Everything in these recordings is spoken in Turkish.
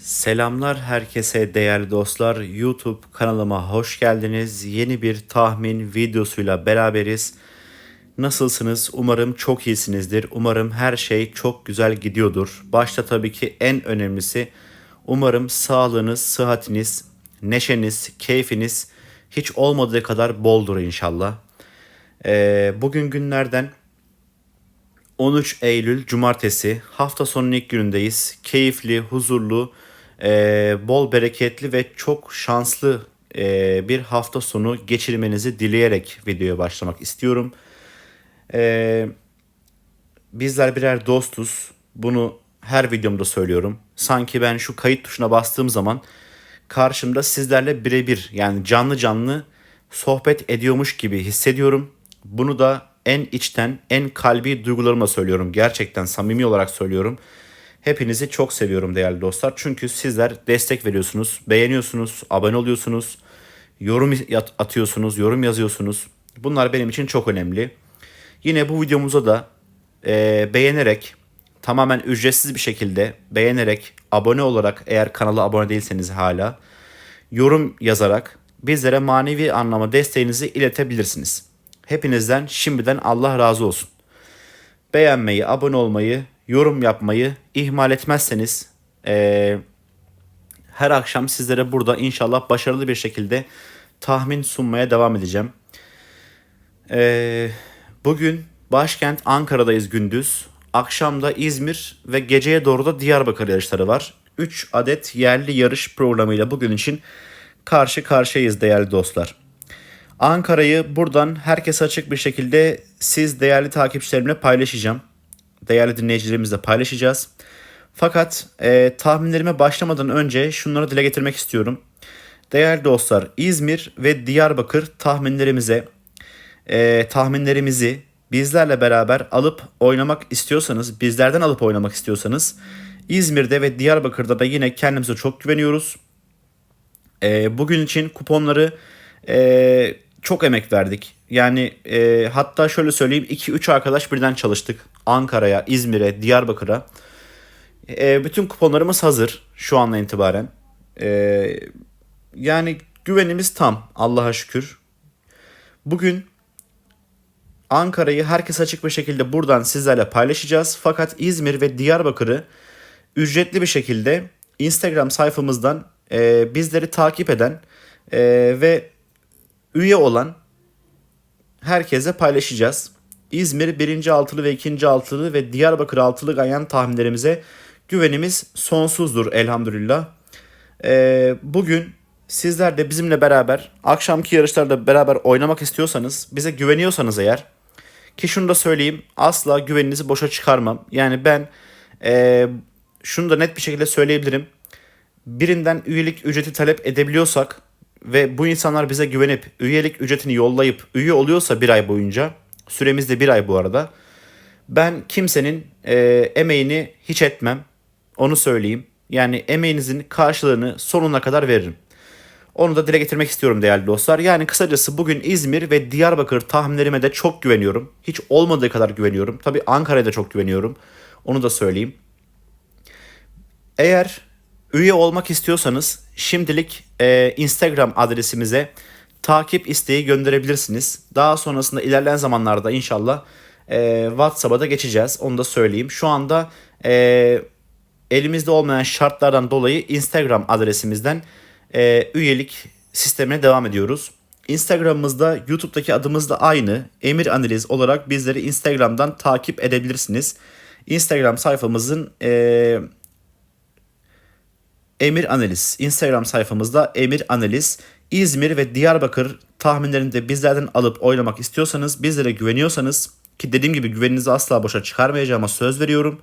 Selamlar herkese değerli dostlar. YouTube kanalıma hoş geldiniz. Yeni bir tahmin videosuyla beraberiz. Nasılsınız? Umarım çok iyisinizdir. Umarım her şey çok güzel gidiyordur. Başta tabii ki en önemlisi umarım sağlığınız, sıhhatiniz, neşeniz, keyfiniz hiç olmadığı kadar boldur inşallah. Ee, bugün günlerden 13 Eylül Cumartesi hafta sonunun ilk günündeyiz. Keyifli, huzurlu, e, bol bereketli ve çok şanslı e, bir hafta sonu geçirmenizi dileyerek videoya başlamak istiyorum. E, bizler birer dostuz. Bunu her videomda söylüyorum. Sanki ben şu kayıt tuşuna bastığım zaman karşımda sizlerle birebir yani canlı canlı sohbet ediyormuş gibi hissediyorum. Bunu da en içten, en kalbi duygularımla söylüyorum. Gerçekten samimi olarak söylüyorum. Hepinizi çok seviyorum değerli dostlar. Çünkü sizler destek veriyorsunuz, beğeniyorsunuz, abone oluyorsunuz, yorum atıyorsunuz, yorum yazıyorsunuz. Bunlar benim için çok önemli. Yine bu videomuza da e, beğenerek, tamamen ücretsiz bir şekilde beğenerek, abone olarak eğer kanala abone değilseniz hala, yorum yazarak bizlere manevi anlamda desteğinizi iletebilirsiniz. Hepinizden şimdiden Allah razı olsun. Beğenmeyi, abone olmayı, yorum yapmayı ihmal etmezseniz eee, her akşam sizlere burada inşallah başarılı bir şekilde tahmin sunmaya devam edeceğim. Eee, bugün başkent Ankara'dayız gündüz. Akşamda İzmir ve geceye doğru da Diyarbakır yarışları var. 3 adet yerli yarış programıyla bugün için karşı karşıyayız değerli dostlar. Ankara'yı buradan herkese açık bir şekilde siz değerli takipçilerimle paylaşacağım. Değerli dinleyicilerimizle paylaşacağız. Fakat e, tahminlerime başlamadan önce şunları dile getirmek istiyorum. Değerli dostlar İzmir ve Diyarbakır tahminlerimize e, tahminlerimizi bizlerle beraber alıp oynamak istiyorsanız, bizlerden alıp oynamak istiyorsanız İzmir'de ve Diyarbakır'da da yine kendimize çok güveniyoruz. E, bugün için kuponları e, çok emek verdik. Yani e, hatta şöyle söyleyeyim 2-3 arkadaş birden çalıştık. Ankara'ya, İzmir'e, Diyarbakır'a. E, bütün kuponlarımız hazır şu andan itibaren. E, yani güvenimiz tam Allah'a şükür. Bugün Ankara'yı herkes açık bir şekilde buradan sizlerle paylaşacağız. Fakat İzmir ve Diyarbakır'ı ücretli bir şekilde Instagram sayfamızdan e, bizleri takip eden e, ve üye olan herkese paylaşacağız. İzmir 1. altılı ve 2. altılı ve Diyarbakır altılı ganyan tahminlerimize güvenimiz sonsuzdur elhamdülillah. Ee, bugün sizler de bizimle beraber akşamki yarışlarda beraber oynamak istiyorsanız bize güveniyorsanız eğer ki şunu da söyleyeyim asla güveninizi boşa çıkarmam. Yani ben e, şunu da net bir şekilde söyleyebilirim. Birinden üyelik ücreti talep edebiliyorsak ve bu insanlar bize güvenip üyelik ücretini yollayıp üye oluyorsa bir ay boyunca süremiz de bir ay bu arada ben kimsenin e, emeğini hiç etmem onu söyleyeyim yani emeğinizin karşılığını sonuna kadar veririm. Onu da dile getirmek istiyorum değerli dostlar. Yani kısacası bugün İzmir ve Diyarbakır tahminlerime de çok güveniyorum. Hiç olmadığı kadar güveniyorum. Tabi Ankara'ya da çok güveniyorum. Onu da söyleyeyim. Eğer üye olmak istiyorsanız şimdilik e, Instagram adresimize takip isteği gönderebilirsiniz. Daha sonrasında ilerleyen zamanlarda inşallah e, WhatsApp'a da geçeceğiz. Onu da söyleyeyim. Şu anda e, elimizde olmayan şartlardan dolayı Instagram adresimizden e, üyelik sistemine devam ediyoruz. Instagram'ımızda YouTube'daki adımız da aynı. Emir Analiz olarak bizleri Instagram'dan takip edebilirsiniz. Instagram sayfamızın e, Emir Analiz. Instagram sayfamızda Emir Analiz. İzmir ve Diyarbakır tahminlerini de bizlerden alıp oynamak istiyorsanız, bizlere güveniyorsanız ki dediğim gibi güveninizi asla boşa çıkarmayacağıma söz veriyorum.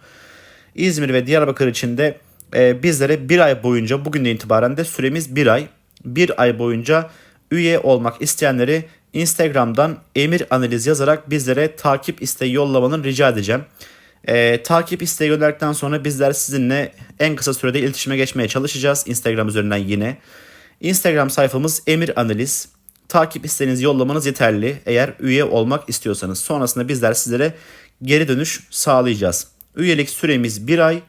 İzmir ve Diyarbakır için de e, bizlere bir ay boyunca bugünden itibaren de süremiz bir ay. Bir ay boyunca üye olmak isteyenleri Instagram'dan Emir Analiz yazarak bizlere takip isteği yollamanı rica edeceğim. Ee, takip isteği gönderdikten sonra bizler sizinle en kısa sürede iletişime geçmeye çalışacağız. Instagram üzerinden yine. Instagram sayfamız Emir Analiz. Takip isteğinizi yollamanız yeterli eğer üye olmak istiyorsanız. Sonrasında bizler sizlere geri dönüş sağlayacağız. Üyelik süremiz bir ay.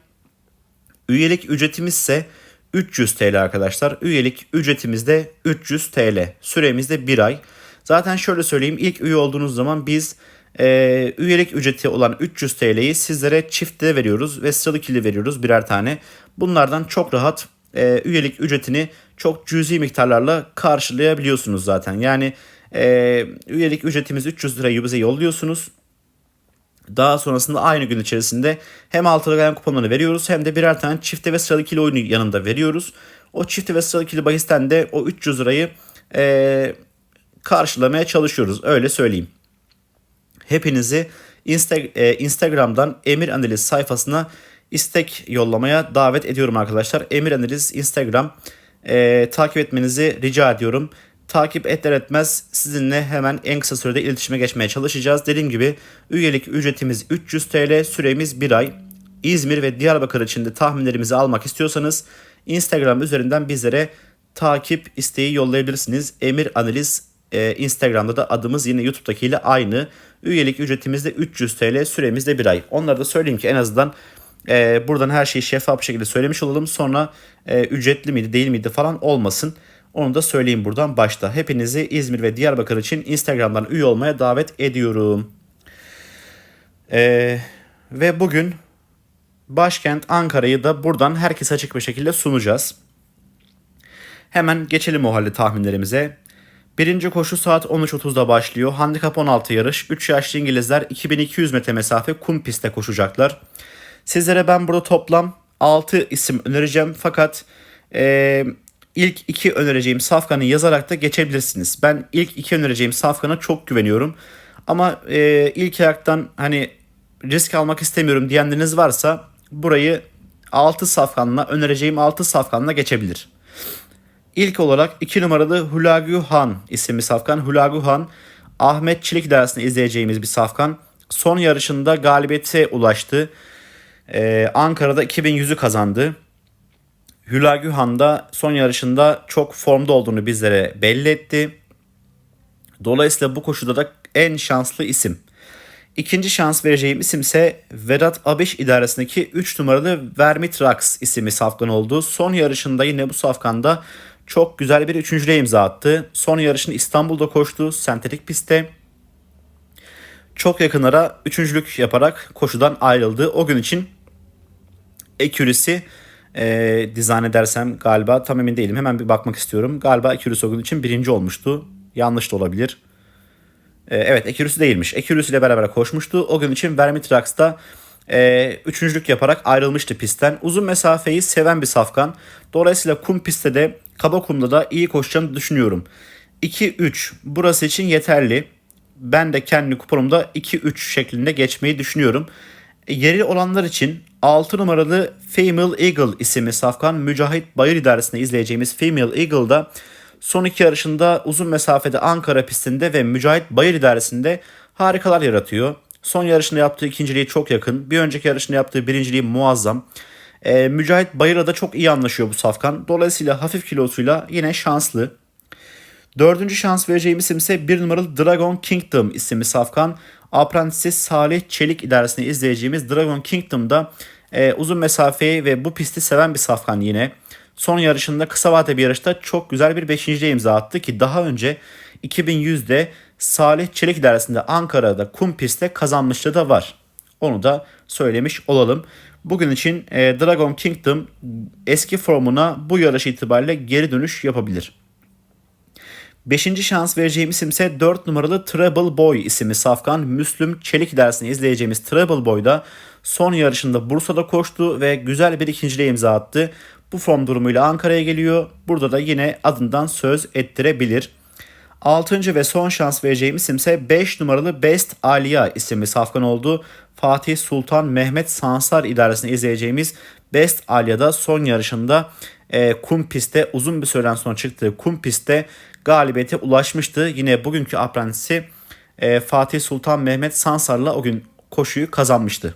Üyelik ücretimiz ise 300 TL arkadaşlar. Üyelik ücretimiz de 300 TL. Süremiz de 1 ay. Zaten şöyle söyleyeyim ilk üye olduğunuz zaman biz e, üyelik ücreti olan 300 TL'yi sizlere çiftte veriyoruz ve sıralı kili veriyoruz birer tane. Bunlardan çok rahat e, üyelik ücretini çok cüzi miktarlarla karşılayabiliyorsunuz zaten. Yani e, üyelik ücretimiz 300 lirayı bize yolluyorsunuz. Daha sonrasında aynı gün içerisinde hem altılı gelen kuponları veriyoruz hem de birer tane çifte ve sıralı ikili oyunu yanında veriyoruz. O çifte ve sıralı ikili bahisten de o 300 lirayı e, karşılamaya çalışıyoruz öyle söyleyeyim. Hepinizi Insta, e, Instagram'dan Emir Analiz sayfasına istek yollamaya davet ediyorum arkadaşlar. Emir Analiz Instagram e, takip etmenizi rica ediyorum. Takip eder etmez sizinle hemen en kısa sürede iletişime geçmeye çalışacağız. Dediğim gibi üyelik ücretimiz 300 TL, süremiz 1 ay. İzmir ve Diyarbakır için de tahminlerimizi almak istiyorsanız Instagram üzerinden bizlere takip isteği yollayabilirsiniz. Emir Analiz e, Instagram'da da adımız yine YouTube'dakiyle aynı. Üyelik ücretimiz de 300 TL, süremiz de 1 ay. Onları da söyleyeyim ki en azından e, buradan her şeyi şeffaf bir şekilde söylemiş olalım. Sonra e, ücretli miydi değil miydi falan olmasın. Onu da söyleyeyim buradan başta. Hepinizi İzmir ve Diyarbakır için Instagram'dan üye olmaya davet ediyorum. Ee, ve bugün başkent Ankara'yı da buradan herkese açık bir şekilde sunacağız. Hemen geçelim o halde tahminlerimize. Birinci koşu saat 13.30'da başlıyor. Handikap 16 yarış. 3 yaşlı İngilizler 2200 metre mesafe kum pistte koşacaklar. Sizlere ben burada toplam 6 isim önereceğim. Fakat e, ilk iki önereceğim safkanı yazarak da geçebilirsiniz. Ben ilk iki önereceğim safkana çok güveniyorum. Ama e, ilk ayaktan hani risk almak istemiyorum diyenleriniz varsa burayı 6 safkanla önereceğim 6 safkanla geçebilir. İlk olarak 2 numaralı Hulagü Han isimli safkan. Hulagü Han Ahmet Çelik dersinde izleyeceğimiz bir safkan. Son yarışında galibiyete ulaştı. Ee, Ankara'da 2100'ü kazandı. Hülagü Han da son yarışında çok formda olduğunu bizlere belli etti. Dolayısıyla bu koşuda da en şanslı isim. İkinci şans vereceğim isim ise Vedat Abiş idaresindeki 3 numaralı Vermitrax isimli safkan oldu. Son yarışında yine bu safkanda çok güzel bir üçüncülüğe imza attı. Son yarışını İstanbul'da koştu. Sentetik pistte. Çok yakınlara üçüncülük yaparak koşudan ayrıldı. O gün için ekürisi e, dizayn edersem galiba tam emin değilim. Hemen bir bakmak istiyorum. Galiba ekürisi o gün için birinci olmuştu. Yanlış da olabilir. E, evet ekürisi değilmiş. Ekürisi ile beraber koşmuştu. O gün için Vermitrax'ta e, üçüncülük yaparak ayrılmıştı pistten. Uzun mesafeyi seven bir safkan. Dolayısıyla kum pistte de kaba kumda da iyi koşacağını düşünüyorum. 2-3 burası için yeterli. Ben de kendi kuponumda 2-3 şeklinde geçmeyi düşünüyorum. Yeri olanlar için 6 numaralı Female Eagle isimli safkan Mücahit Bayır idaresinde izleyeceğimiz Female Eagle'da son iki yarışında uzun mesafede Ankara pistinde ve Mücahit Bayır idaresinde harikalar yaratıyor. Son yarışında yaptığı ikinciliği çok yakın. Bir önceki yarışında yaptığı birinciliği muazzam. Ee, Mücahit Bayır'la da çok iyi anlaşıyor bu safkan. Dolayısıyla hafif kilosuyla yine şanslı. Dördüncü şans vereceğim isim ise bir numaralı Dragon Kingdom isimli safkan. Aprentisi Salih Çelik idaresinde izleyeceğimiz Dragon Kingdom'da e, uzun mesafeyi ve bu pisti seven bir safkan yine. Son yarışında kısa vade bir yarışta çok güzel bir 5. imza attı ki daha önce 2100'de Salih Çelik idaresinde Ankara'da kum pistte kazanmışlığı da var. Onu da söylemiş olalım. Bugün için e, Dragon Kingdom eski formuna bu yarış itibariyle geri dönüş yapabilir. Beşinci şans vereceğim isim ise 4 numaralı Trouble Boy isimli safkan Müslüm Çelik dersini izleyeceğimiz Trouble Boy'da son yarışında Bursa'da koştu ve güzel bir ikinciliğe imza attı. Bu form durumuyla Ankara'ya geliyor. Burada da yine adından söz ettirebilir. Altıncı ve son şans vereceğim isim ise 5 numaralı Best Aliya isimli safkan oldu. Fatih Sultan Mehmet Sansar idaresini izleyeceğimiz Best Aliya'da son yarışında e, kum pistte uzun bir süreden sonra çıktığı kum pistte galibiyete ulaşmıştı. Yine bugünkü aprentisi e, Fatih Sultan Mehmet Sansar'la o gün koşuyu kazanmıştı.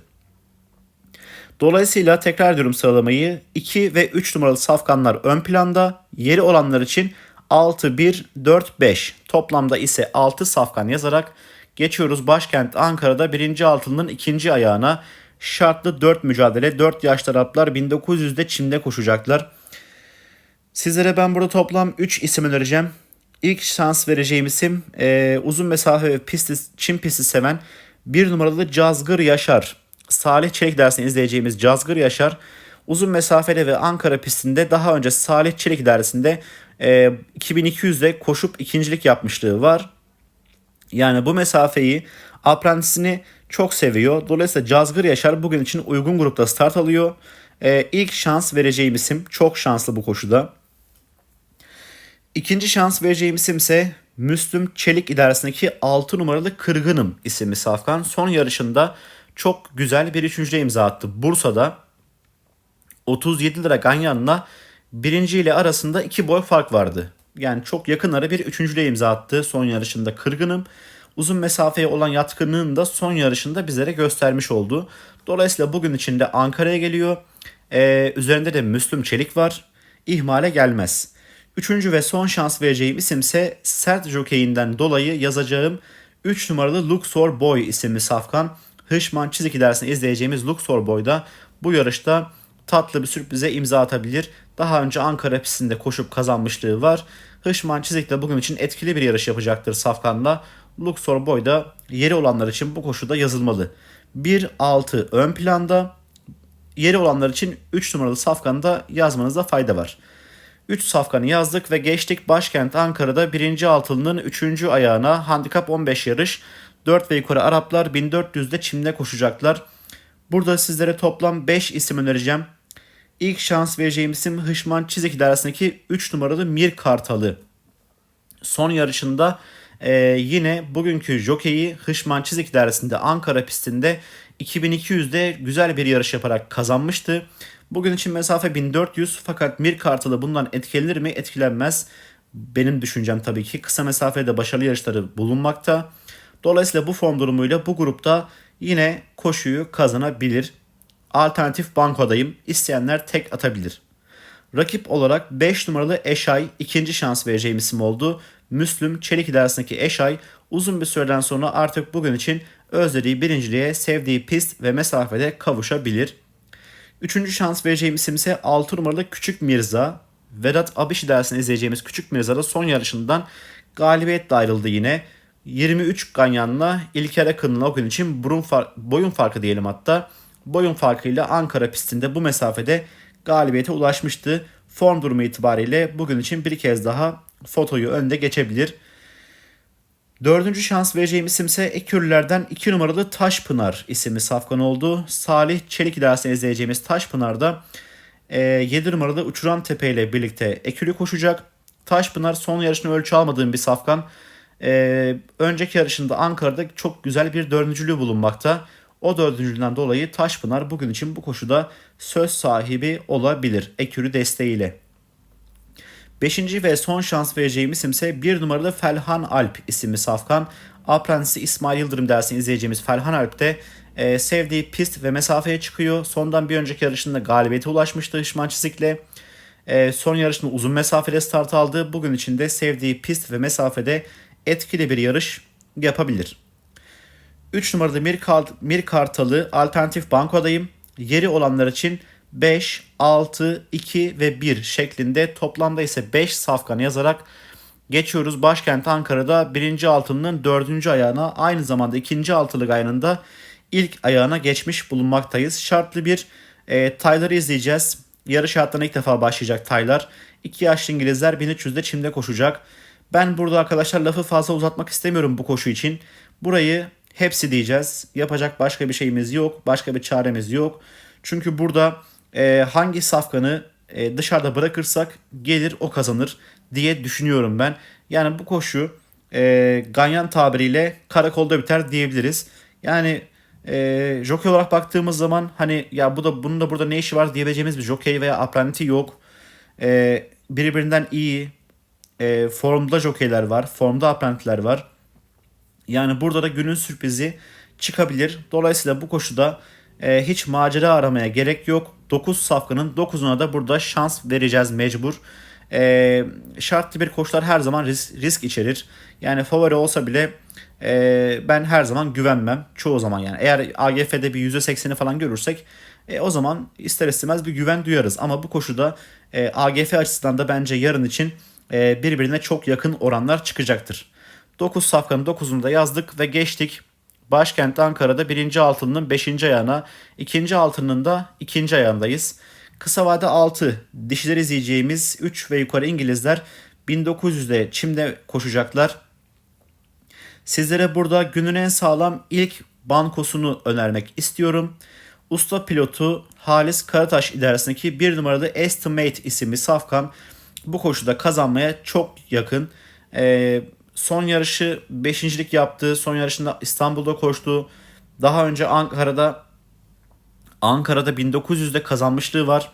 Dolayısıyla tekrar diyorum sıralamayı 2 ve 3 numaralı safkanlar ön planda. Yeri olanlar için 6, 1, 4, 5. Toplamda ise 6 safkan yazarak geçiyoruz başkent Ankara'da birinci altının ikinci ayağına. Şartlı 4 mücadele 4 yaşlı Araplar 1900'de Çin'de koşacaklar. Sizlere ben burada toplam 3 isim önereceğim. İlk şans vereceğim isim e, uzun mesafe ve pisti, çim pisti seven bir numaralı Cazgır Yaşar. Salih Çelik dersini izleyeceğimiz Cazgır Yaşar uzun mesafede ve Ankara pistinde daha önce Salih Çelik dersinde e, 2200'de koşup ikincilik yapmışlığı var. Yani bu mesafeyi aprentisini çok seviyor. Dolayısıyla Cazgır Yaşar bugün için uygun grupta start alıyor. Ee, ilk şans vereceğim isim çok şanslı bu koşuda. İkinci şans vereceğim isim ise Müslüm Çelik idaresindeki 6 numaralı Kırgınım isimli Safkan. Son yarışında çok güzel bir üçüncüye imza attı. Bursa'da 37 lira Ganyan'la birinci ile arasında 2 boy fark vardı. Yani çok yakın ara bir üçüncülüğe imza attı son yarışında Kırgınım. Uzun mesafeye olan yatkınlığını da son yarışında bizlere göstermiş oldu. Dolayısıyla bugün içinde Ankara'ya geliyor. Ee, üzerinde de Müslüm Çelik var. İhmale gelmez. Üçüncü ve son şans vereceğim isimse sert jokeyinden dolayı yazacağım 3 numaralı Luxor Boy isimli safkan. Hışman çizgi dersini izleyeceğimiz Luxor Boy'da bu yarışta tatlı bir sürprize imza atabilir. Daha önce Ankara pistinde koşup kazanmışlığı var. Hışman Çizik de bugün için etkili bir yarış yapacaktır Safkan'la. Luxor Boy da yeri olanlar için bu koşuda yazılmalı. 1-6 ön planda. Yeri olanlar için 3 numaralı Safkan'da yazmanızda fayda var. 3 safkanı yazdık ve geçtik başkent Ankara'da 1. altılının 3. ayağına handikap 15 yarış. 4 ve yukarı Araplar 1400'de çimde koşacaklar. Burada sizlere toplam 5 isim önereceğim. İlk şans vereceğim isim Hışman Çizik idaresindeki 3 numaralı Mir Kartalı. Son yarışında e, yine bugünkü jokeyi Hışman Çizik idaresinde Ankara pistinde 2200'de güzel bir yarış yaparak kazanmıştı. Bugün için mesafe 1400 fakat Mir Kartalı bundan etkilenir mi? Etkilenmez. Benim düşüncem tabii ki kısa mesafede başarılı yarışları bulunmakta. Dolayısıyla bu form durumuyla bu grupta yine koşuyu kazanabilir. Alternatif bankodayım. İsteyenler tek atabilir. Rakip olarak 5 numaralı Eşay ikinci şans vereceğim isim oldu. Müslüm Çelik idaresindeki Eşay uzun bir süreden sonra artık bugün için özlediği birinciliğe sevdiği pist ve mesafede kavuşabilir. Üçüncü şans vereceğim isim ise 6 numaralı Küçük Mirza. Vedat Abiş dersini izleyeceğimiz Küçük Mirza da son yarışından galibiyetle ayrıldı yine. 23 Ganyan'la İlker Akın'la o gün için burun far boyun farkı diyelim hatta. Boyun farkıyla Ankara pistinde bu mesafede galibiyete ulaşmıştı. Form durumu itibariyle bugün için bir kez daha fotoyu önde geçebilir. Dördüncü şans vereceğim isimse Ekürlerden 2 numaralı Taşpınar isimli safkan oldu. Salih Çelik idaresini izleyeceğimiz Taşpınar'da e, 7 numaralı Uçuran Tepe ile birlikte Ekürü koşacak. Taşpınar son yarışını ölçü almadığım bir safkan. E, önceki yarışında Ankara'da çok güzel bir dördüncülüğü bulunmakta. O dördüncülüğünden dolayı Taşpınar bugün için bu koşuda söz sahibi olabilir Ekürü desteğiyle. Beşinci ve son şans vereceğim isim ise bir numaralı Felhan Alp isimli safkan. Aprens'i İsmail Yıldırım dersini izleyeceğimiz Felhan Alp de e, sevdiği pist ve mesafeye çıkıyor. Sondan bir önceki yarışında galibiyete ulaşmıştı Hışman Çizik'le. E, son yarışında uzun mesafede start aldı. Bugün içinde sevdiği pist ve mesafede etkili bir yarış yapabilir. 3 numarada Mir, Kart Mir Kartalı alternatif bankodayım. Yeri olanlar için 5, 6, 2 ve 1 şeklinde toplamda ise 5 safkan yazarak geçiyoruz. Başkent Ankara'da 1. altının 4. ayağına aynı zamanda 2. altılık ayağında ilk ayağına geçmiş bulunmaktayız. Şartlı bir e, Tyler'ı izleyeceğiz. Yarış hayatlarına ilk defa başlayacak Tyler. 2 yaşlı İngilizler 1300'de çimde koşacak. Ben burada arkadaşlar lafı fazla uzatmak istemiyorum bu koşu için. Burayı hepsi diyeceğiz. Yapacak başka bir şeyimiz yok. Başka bir çaremiz yok. Çünkü burada e, hangi safkanı e, dışarıda bırakırsak gelir o kazanır diye düşünüyorum ben. Yani bu koşu e, Ganyan tabiriyle karakolda biter diyebiliriz. Yani e, jockey olarak baktığımız zaman hani ya bu da bunun da burada ne işi var diyebileceğimiz bir jockey veya apprenti yok. E, birbirinden iyi e, formda jockeyler var. Formda apprentiler var. Yani burada da günün sürprizi çıkabilir. Dolayısıyla bu koşuda e, hiç macera aramaya gerek yok. 9 safkanın 9'una da burada şans vereceğiz mecbur. E, şartlı bir koşular her zaman risk, risk içerir. Yani favori olsa bile e, ben her zaman güvenmem. Çoğu zaman yani. Eğer AGF'de bir %80'i falan görürsek E, o zaman ister istemez bir güven duyarız. Ama bu koşuda e, AGF açısından da bence yarın için e, birbirine çok yakın oranlar çıkacaktır. 9 safkanın 9'unu da yazdık ve geçtik. Başkent Ankara'da birinci altının 5. ayağına, ikinci altının da ikinci ayağındayız. Kısa vade 6 dişiler izleyeceğimiz 3 ve yukarı İngilizler 1900'de çimde koşacaklar. Sizlere burada günün en sağlam ilk bankosunu önermek istiyorum. Usta pilotu Halis Karataş idaresindeki bir numaralı Estimate isimli safkan bu koşuda kazanmaya çok yakın. Ee, son yarışı 5.lik yaptı. Son yarışında İstanbul'da koştu. Daha önce Ankara'da Ankara'da 1900'de kazanmışlığı var.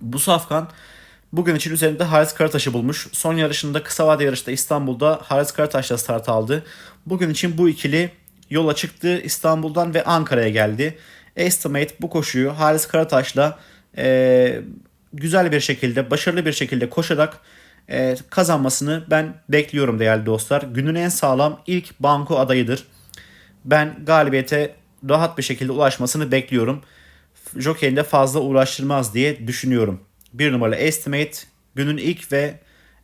Bu safkan bugün için üzerinde Haris Karataş'ı bulmuş. Son yarışında kısa vade yarışta İstanbul'da Haris Karataş'la start aldı. Bugün için bu ikili yola çıktı. İstanbul'dan ve Ankara'ya geldi. Estimate bu koşuyu Haris Karataş'la e, güzel bir şekilde, başarılı bir şekilde koşarak e, kazanmasını ben bekliyorum değerli dostlar. Günün en sağlam ilk banko adayıdır. Ben galibiyete rahat bir şekilde ulaşmasını bekliyorum. Jockey'in de fazla uğraştırmaz diye düşünüyorum. Bir numaralı Estimate günün ilk ve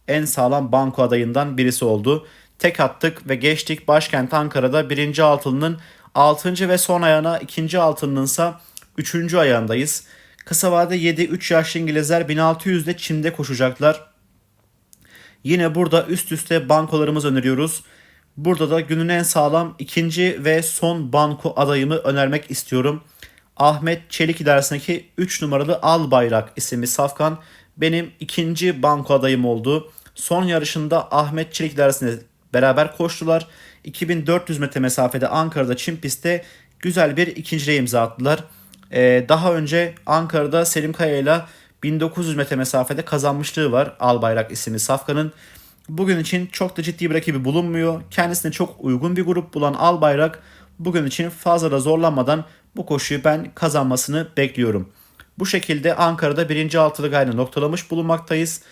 en sağlam banko adayından birisi oldu. Tek attık ve geçtik başkent Ankara'da birinci altılının 6. ve son ayağına ikinci altının ise 3. ayağındayız. Kısa vade 7-3 yaşlı İngilizler 1600'de Çin'de koşacaklar. Yine burada üst üste bankolarımız öneriyoruz. Burada da günün en sağlam ikinci ve son banko adayımı önermek istiyorum. Ahmet Çelik idaresindeki 3 numaralı Al Bayrak isimli safkan benim ikinci banko adayım oldu. Son yarışında Ahmet Çelik idaresinde beraber koştular. 2400 metre mesafede Ankara'da Çin pistte güzel bir ikinciliğe imza attılar. Ee, daha önce Ankara'da Selim Kaya ile 1900 metre mesafede kazanmışlığı var Albayrak isimli Safkan'ın. Bugün için çok da ciddi bir rakibi bulunmuyor. Kendisine çok uygun bir grup bulan Albayrak bugün için fazla da zorlanmadan bu koşuyu ben kazanmasını bekliyorum. Bu şekilde Ankara'da birinci altılı gayrı noktalamış bulunmaktayız.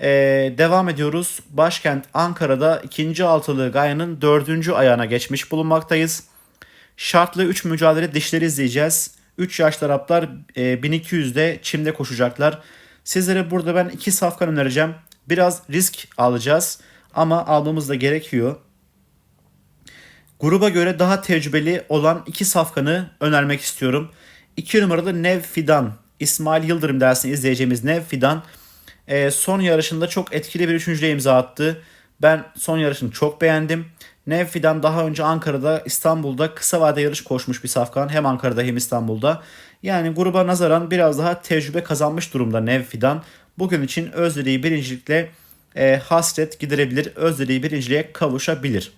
Ee, devam ediyoruz. Başkent Ankara'da ikinci altılı gayanın dördüncü ayağına geçmiş bulunmaktayız. Şartlı 3 mücadele dişleri izleyeceğiz. 3 yaşlı Araplar e, 1200'de çimde koşacaklar. Sizlere burada ben iki safkan önereceğim. Biraz risk alacağız ama almamız da gerekiyor. Gruba göre daha tecrübeli olan iki safkanı önermek istiyorum. 2 numaralı Nev Fidan. İsmail Yıldırım dersini izleyeceğimiz Nev Fidan e, son yarışında çok etkili bir üçüncüye imza attı. Ben son yarışını çok beğendim. Nevfi'den daha önce Ankara'da, İstanbul'da kısa vade yarış koşmuş bir safkan. Hem Ankara'da hem İstanbul'da. Yani gruba nazaran biraz daha tecrübe kazanmış durumda Nevfi'den. Bugün için Özdeli'yi birincilikle e, hasret giderebilir. Özdeli'yi birinciliğe kavuşabilir.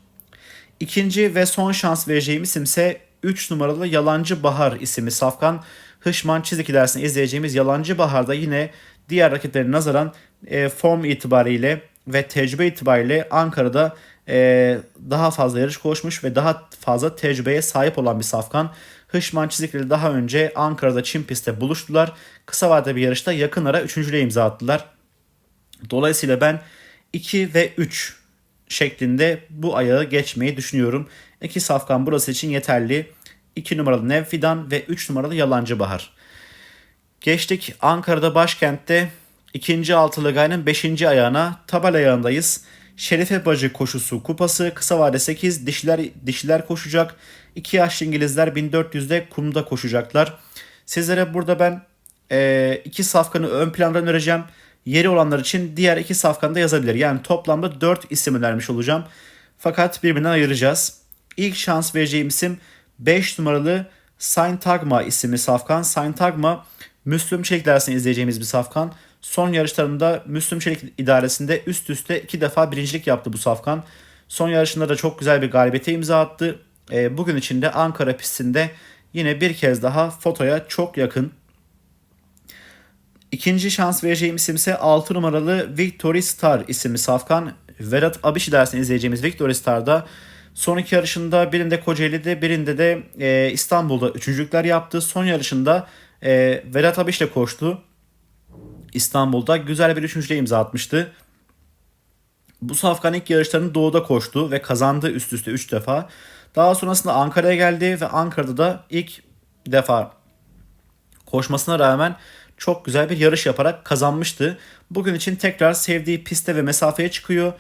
İkinci ve son şans vereceğim isim ise 3 numaralı Yalancı Bahar isimli safkan. Hışman Çiziki dersini izleyeceğimiz Yalancı Bahar'da yine diğer rakiplerine nazaran e, form itibariyle ve tecrübe itibariyle Ankara'da e, daha fazla yarış koşmuş ve daha fazla tecrübeye sahip olan bir safkan. Hışman Çizikli daha önce Ankara'da Çin pistte buluştular. Kısa vadede bir yarışta yakın ara üçüncülüğe imza attılar. Dolayısıyla ben 2 ve 3 şeklinde bu ayağı geçmeyi düşünüyorum. İki safkan burası için yeterli. 2 numaralı Nevfidan ve 3 numaralı Yalancı Bahar. Geçtik Ankara'da başkentte ikinci altılı gayrının 5. ayağına tabel ayağındayız. Şerife Bacı koşusu kupası kısa vade 8 dişiler dişiler koşacak. 2 yaşlı İngilizler 1400'de kumda koşacaklar. Sizlere burada ben e, iki safkanı ön planda önereceğim. Yeri olanlar için diğer iki safkanı da yazabilir. Yani toplamda 4 isim önermiş olacağım. Fakat birbirinden ayıracağız. İlk şans vereceğim isim 5 numaralı Saintagma isimli safkan. Saintagma Müslüm Çelik izleyeceğimiz bir safkan. Son yarışlarında Müslüm Çelik idaresinde üst üste iki defa birincilik yaptı bu safkan. Son yarışında da çok güzel bir galibiyete imza attı. E, bugün içinde Ankara pistinde yine bir kez daha fotoya çok yakın. İkinci şans vereceğim isim ise 6 numaralı Victory Star isimli safkan. Vedat Abiş dersini izleyeceğimiz Victory Star'da son iki yarışında birinde Kocaeli'de birinde de e, İstanbul'da üçüncülükler yaptı. Son yarışında e, Vedat Abiş ile koştu. İstanbul'da güzel bir üçüncülüğe imza atmıştı. Bu Safkan ilk yarışlarını doğuda koştu ve kazandı üst üste 3 defa. Daha sonrasında Ankara'ya geldi ve Ankara'da da ilk defa koşmasına rağmen çok güzel bir yarış yaparak kazanmıştı. Bugün için tekrar sevdiği piste ve mesafeye çıkıyor.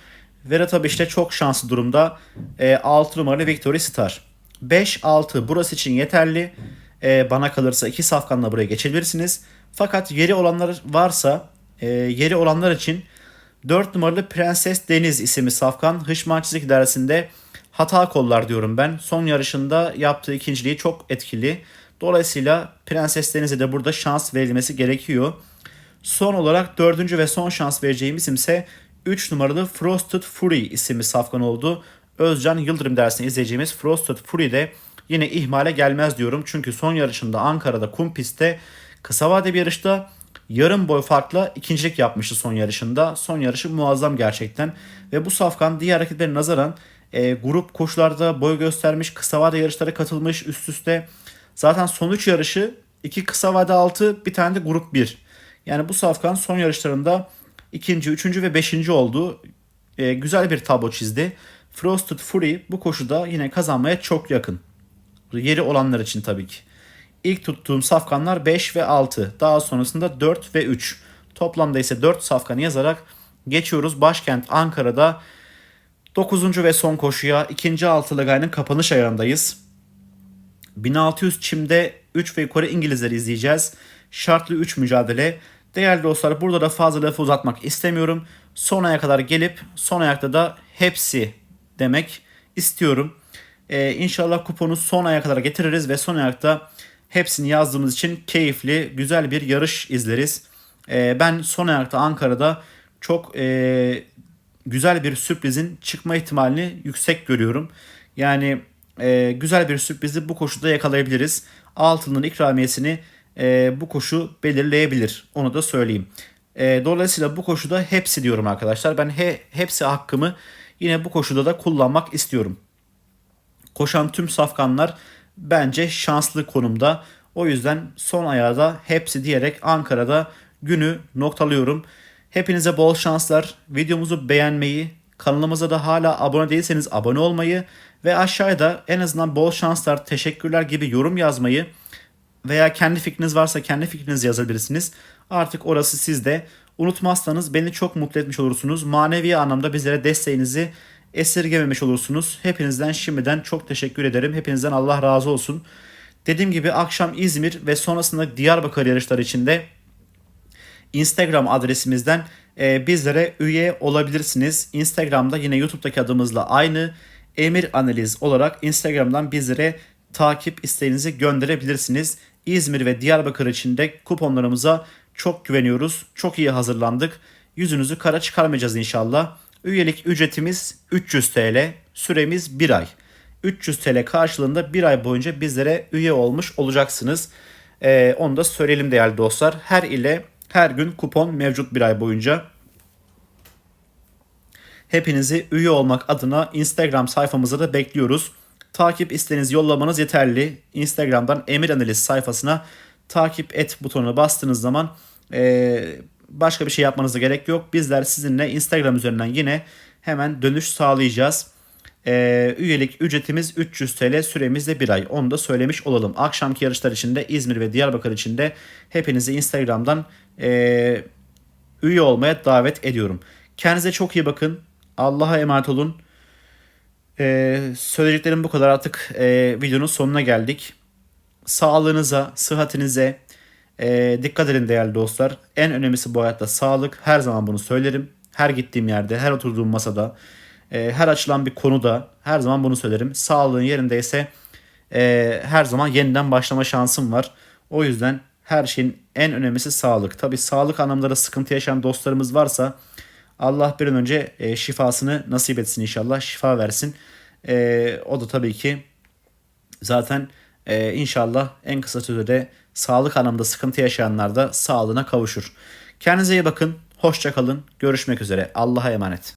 Ve tabii işte çok şanslı durumda e, 6 numaralı Victory Star. 5-6 burası için yeterli. E, bana kalırsa 2 safkanla buraya geçebilirsiniz. Fakat yeri olanlar varsa e, yeri olanlar için 4 numaralı Prenses Deniz isimli safkan Hışmançılık idaresinde hata kollar diyorum ben. Son yarışında yaptığı ikinciliği çok etkili. Dolayısıyla Prenses Deniz'e de burada şans verilmesi gerekiyor. Son olarak dördüncü ve son şans vereceğim isim ise 3 numaralı Frosted Fury isimli safkan oldu. Özcan Yıldırım dersini izleyeceğimiz Frosted Fury de yine ihmale gelmez diyorum. Çünkü son yarışında Ankara'da kum pistte kısa vade bir yarışta yarım boy farkla ikincilik yapmıştı son yarışında. Son yarışı muazzam gerçekten. Ve bu safkan diğer rakiplerine nazaran e, grup koşularda boy göstermiş, kısa vade yarışlara katılmış üst üste. Zaten son 3 yarışı iki kısa vade altı bir tane de grup 1. Yani bu safkan son yarışlarında ikinci, üçüncü ve beşinci oldu. E, güzel bir tablo çizdi. Frosted Fury bu koşuda yine kazanmaya çok yakın. Yeri olanlar için tabii ki. İlk tuttuğum safkanlar 5 ve 6. Daha sonrasında 4 ve 3. Toplamda ise 4 safkanı yazarak geçiyoruz. Başkent Ankara'da 9. ve son koşuya 2. altılı gayrının kapanış ayağındayız. 1600 çimde 3 ve yukarı İngilizleri izleyeceğiz. Şartlı 3 mücadele. Değerli dostlar burada da fazla lafı uzatmak istemiyorum. Son aya kadar gelip son ayakta da hepsi demek istiyorum. Ee, inşallah kuponu son aya kadar getiririz ve son ayakta hepsini yazdığımız için keyifli, güzel bir yarış izleriz. Ee, ben son ayakta Ankara'da çok e, güzel bir sürprizin çıkma ihtimalini yüksek görüyorum. Yani e, güzel bir sürprizi bu koşuda yakalayabiliriz. Altının ikramiyesini e, bu koşu belirleyebilir. Onu da söyleyeyim. E, dolayısıyla bu koşuda hepsi diyorum arkadaşlar. Ben he, hepsi hakkımı yine bu koşuda da kullanmak istiyorum. Koşan tüm safkanlar bence şanslı konumda. O yüzden son ayağı hepsi diyerek Ankara'da günü noktalıyorum. Hepinize bol şanslar. Videomuzu beğenmeyi, kanalımıza da hala abone değilseniz abone olmayı ve aşağıda en azından bol şanslar, teşekkürler gibi yorum yazmayı veya kendi fikriniz varsa kendi fikrinizi yazabilirsiniz. Artık orası sizde. Unutmazsanız beni çok mutlu etmiş olursunuz. Manevi anlamda bizlere desteğinizi esirgememiş olursunuz. Hepinizden şimdiden çok teşekkür ederim. Hepinizden Allah razı olsun. Dediğim gibi akşam İzmir ve sonrasında Diyarbakır yarışları içinde Instagram adresimizden e, bizlere üye olabilirsiniz. Instagram'da yine YouTube'daki adımızla aynı Emir Analiz olarak Instagram'dan bizlere takip isteğinizi gönderebilirsiniz. İzmir ve Diyarbakır için de kuponlarımıza çok güveniyoruz. Çok iyi hazırlandık. Yüzünüzü kara çıkarmayacağız inşallah. Üyelik ücretimiz 300 TL. Süremiz 1 ay. 300 TL karşılığında 1 ay boyunca bizlere üye olmuş olacaksınız. Ee, onu da söyleyelim değerli dostlar. Her ile her gün kupon mevcut bir ay boyunca. Hepinizi üye olmak adına Instagram sayfamıza da bekliyoruz. Takip isteğinizi yollamanız yeterli. Instagram'dan Emir Analiz sayfasına takip et butonuna bastığınız zaman e, başka bir şey yapmanıza gerek yok. Bizler sizinle Instagram üzerinden yine hemen dönüş sağlayacağız. E, üyelik ücretimiz 300 TL süremiz de bir ay. Onu da söylemiş olalım. Akşamki yarışlar için de İzmir ve Diyarbakır için de hepinizi Instagram'dan e, üye olmaya davet ediyorum. Kendinize çok iyi bakın. Allah'a emanet olun. Ee, söyleyeceklerim bu kadar artık e, videonun sonuna geldik. Sağlığınıza, sıhhatinize e, dikkat edin değerli dostlar. En önemlisi bu hayatta sağlık. Her zaman bunu söylerim. Her gittiğim yerde, her oturduğum masada, e, her açılan bir konuda her zaman bunu söylerim. Sağlığın yerindeyse e, her zaman yeniden başlama şansım var. O yüzden her şeyin en önemlisi sağlık. Tabi sağlık anlamında da sıkıntı yaşayan dostlarımız varsa Allah bir an önce e, şifasını nasip etsin inşallah. Şifa versin. E, o da tabii ki zaten e, inşallah en kısa sürede sağlık anlamında sıkıntı yaşayanlar da sağlığına kavuşur. Kendinize iyi bakın. Hoşça kalın. Görüşmek üzere. Allah'a emanet.